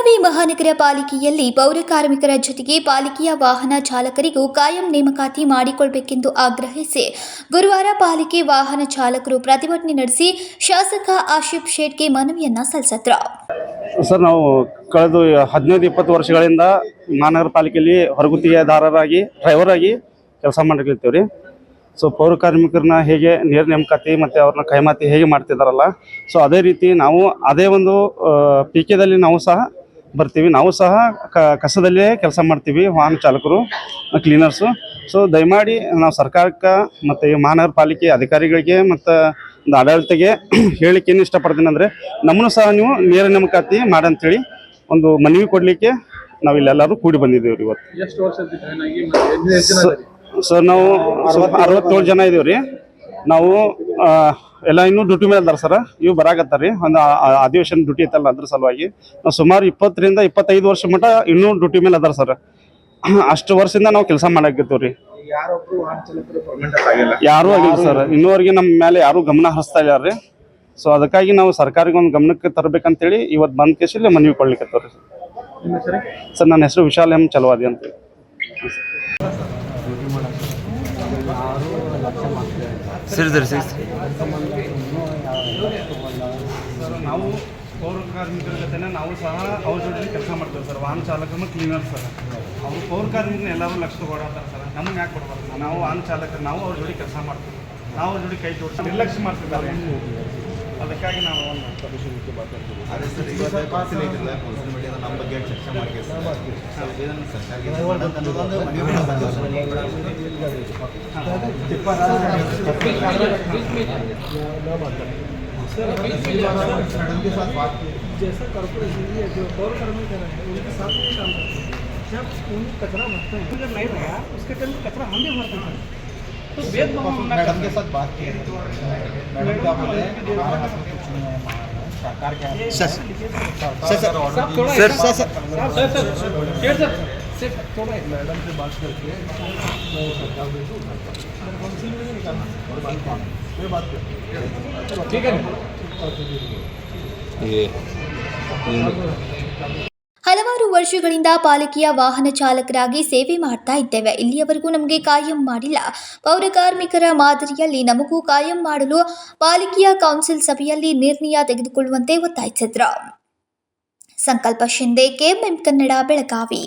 ಮಹಾನಗರ ಪಾಲಿಕೆಯಲ್ಲಿ ಪೌರ ಕಾರ್ಮಿಕರ ಜೊತೆಗೆ ಪಾಲಿಕೆಯ ವಾಹನ ಚಾಲಕರಿಗೂ ಕಾಯಂ ನೇಮಕಾತಿ ಮಾಡಿಕೊಳ್ಳಬೇಕೆಂದು ಆಗ್ರಹಿಸಿ ಗುರುವಾರ ಪಾಲಿಕೆ ವಾಹನ ಚಾಲಕರು ಪ್ರತಿಭಟನೆ ನಡೆಸಿ ಶಾಸಕ ಆಶಿಫ್ ಶೇಟ್ಗೆ ಮನವಿಯನ್ನ ಸಲ್ಲಿಸಿದ್ರು. ಸರ್, ನಾವು ಕಳೆದ ಹದಿನೈದು ಇಪ್ಪತ್ತು ವರ್ಷಗಳಿಂದ ಮಹಾನಗರ ಪಾಲಿಕೆಯಲ್ಲಿ ಹೊರಗುತ್ತಿಗೆದಾರರಾಗಿ ಡ್ರೈವರ್ ಆಗಿ ಕೆಲಸ ಮಾಡಿರ್ತೀವ್ರಿ ಸೊ ಪೌರ ಕಾರ್ಮಿಕರನ್ನ ಹೇಗೆ ನೇರ ನೇಮಕಾತಿ ಮತ್ತು ಅವ್ರನ್ನ ಕೈಮಾತಿ ಹೇಗೆ ಮಾಡ್ತಿದ್ದಾರಲ್ಲ ಸೊ ಅದೇ ರೀತಿ ನಾವು ಅದೇ ಒಂದು ಪಿ ಕೆದಲ್ಲಿ ನಾವು ಸಹ ಬರ್ತೀವಿ. ನಾವು ಸಹ ಕ ಕಸದಲ್ಲೇ ಕೆಲಸ ಮಾಡ್ತೀವಿ ವಾಹನ ಚಾಲಕರು ಕ್ಲೀನರ್ಸು ಸೊ ದಯಮಾಡಿ ನಾವು ಸರ್ಕಾರಕ್ಕೆ ಮತ್ತು ಈ ಮಹಾನಗರ ಪಾಲಿಕೆ ಅಧಿಕಾರಿಗಳಿಗೆ ಮತ್ತು ಒಂದು ಆಡಳಿತಗೆ ಹೇಳಿಕೆ ಏನು ಇಷ್ಟಪಡ್ತೀನಿ ಅಂದರೆ ನಮ್ಮನ್ನು ಸಹ ನೀವು ನೇರ ನೇಮಕಾತಿ ಮಾಡಂತೇಳಿ ಒಂದು ಮನವಿ ಕೊಡಲಿಕ್ಕೆ ನಾವು ಇಲ್ಲೆಲ್ಲರೂ ಕೂಡಿ ಬಂದಿದ್ದೇವೆ ರೀ ಇವತ್ತು? ಸರ್ ನಾವು ಅರವತ್ತೇಳು ಜನ ಇದ್ದೀವಿ ರೀ. ನಾವು ಎಲ್ಲ ಇನ್ನೂ ಡ್ಯೂಟಿ ಮೇಲೆ ಅದಾರ ಸರ್. ಇವು ಬರಾಕತ್ತಾರ ರೀ. ಒಂದು ಅಧಿವೇಶನ ಡ್ಯೂಟಿ ಐತಲ್ಲ ಅದ್ರ ಸಲುವಾಗಿ. ನಾವು ಸುಮಾರು ಇಪ್ಪತ್ತರಿಂದ ಇಪ್ಪತ್ತೈದು ವರ್ಷ ಮಟ್ಟ ಇನ್ನೂ ಡ್ಯೂಟಿ ಮೇಲೆ ಅದಾರ ಸರ್. ಅಷ್ಟು ವರ್ಷದಿಂದ ನಾವು ಕೆಲಸ ಮಾಡಾಕತ್ತೀವಿ ರೀ ಯಾರು ಆಗಿಲ್ಲ ಸರ್. ಇನ್ನೂವರೆಗೆ ನಮ್ಮ ಮೇಲೆ ಯಾರೂ ಗಮನ ಹರಿಸ್ತಾ ಇಲ್ಲ ರೀ. ಸೊ ಅದಕ್ಕಾಗಿ ನಾವು ಸರ್ಕಾರಿಗೆ ಒಂದು ಗಮನಕ್ಕೆ ತರಬೇಕಂತೇಳಿ ಇವತ್ತು ಬಂದ್ ಕೇಸಲ್ಲಿ ಮನವಿ ಕೊಡ್ಲಿಕ್ಕೆ ಸರ್, ನನ್ನ ಹೆಸರು ವಿಶಾಲ್ ಎಂ ಚಲವಾದಿ ಅಂತ. ಸರಿ ಸರಿ. ಸರಿ ನಾವು ಪೌರ ಕಾರ್ಮಿಕರ ಜೊತೆ ನಾವು ಸಹ ಅವ್ರ ಜೊತೆ ಕೆಲಸ ಮಾಡ್ತೇವೆ ಸರ್, ವಾಹನ ಚಾಲಕನು ಕ್ಲೀನರ್ ಸರ್. ಅವರು ಪೌರ ಕಾರ್ಮಿಕರನ್ನ ಎಲ್ಲರೂ ಲಕ್ಷ ಕೊಡತ್ತಾರ ಸರ್, ನಮ್ಗೆ ಯಾಕೆ ಕೊಡಬಾರ್ದು? ನಾವು ವಾಹನ ಚಾಲಕರು, ನಾವು ಅವ್ರ ಜೋಡಿ ಕೆಲಸ ಮಾಡ್ತೀವಿ. ನಾವು ಅವ್ರ ಜೋಡಿ ಕೈ ಜೋಡಿಸಿ ನಿರ್ಲಕ್ಷ್ಯ ಮಾಡ್ತಿದ್ದಾರೆ. ಅದಕ್ಕಾಗಿ ನಾವು ಒಂದು ಅದೇ ಸರ್ ಇವತ್ತು ಕೌನ್ಸಿಲ್ ಐತಿಲ್ಲ ಕೌನ್ಸಿಲ್ ಮೀಡಿಯಾದ ನಮ್ಮ ಬಗ್ಗೆ ಚರ್ಚೆ ಮಾಡಿ ಸರ್ ಇದನ್ನು ಸರ್ಕಾರಕ್ಕೆ ಮಾಡೋದು ಅನ್ನೋದೊಂದು ಮನವಿ ಮಾಡಕ್ ಬಂದೀವಿ ಸರ್. जैसा कॉर्पोरेशन ये जो पौर कर्मचारी है उनके साथ में काम करते हैं जब उन कचरा भरते हैं जब नहीं रहा उसके टाइम कचरा हम भी भरते हैं तो भेदभाव हम ना मैडम के साथ बात की है सर सर सर सिर्फ़ थोड़ा मैडम से बात करके मैं सरकार में बात ठीक है ये ವರ್ಷಗಳಿಂದ ಪಾಲಿಕೆಯ ವಾಹನ ಚಾಲಕರಾಗಿ ಸೇವೆ ಮಾಡ್ತಾ ಇದ್ದೇವೆ. ಇಲ್ಲಿಯವರೆಗೂ ನಮಗೆ ಕಾಯಂ ಮಾಡಿಲ್ಲ. ಪೌರ ಕಾರ್ಮಿಕರ ಮಾದರಿಯಲ್ಲಿ ನಮಗೂ ಕಾಯಂ ಮಾಡಲು ಪಾಲಿಕೆಯ ಕೌನ್ಸಿಲ್ ಸಭೆಯಲ್ಲಿ ನಿರ್ಣಯ ತೆಗೆದುಕೊಳ್ಳುವಂತೆ ಒತ್ತಾಯಿಸಿದ್ರು. ಸಂಕಲ್ಪ ಶಿಂದೆ ಕೆಎಂಎಂ ಕನ್ನಡ, ಬೆಳಗಾವಿ.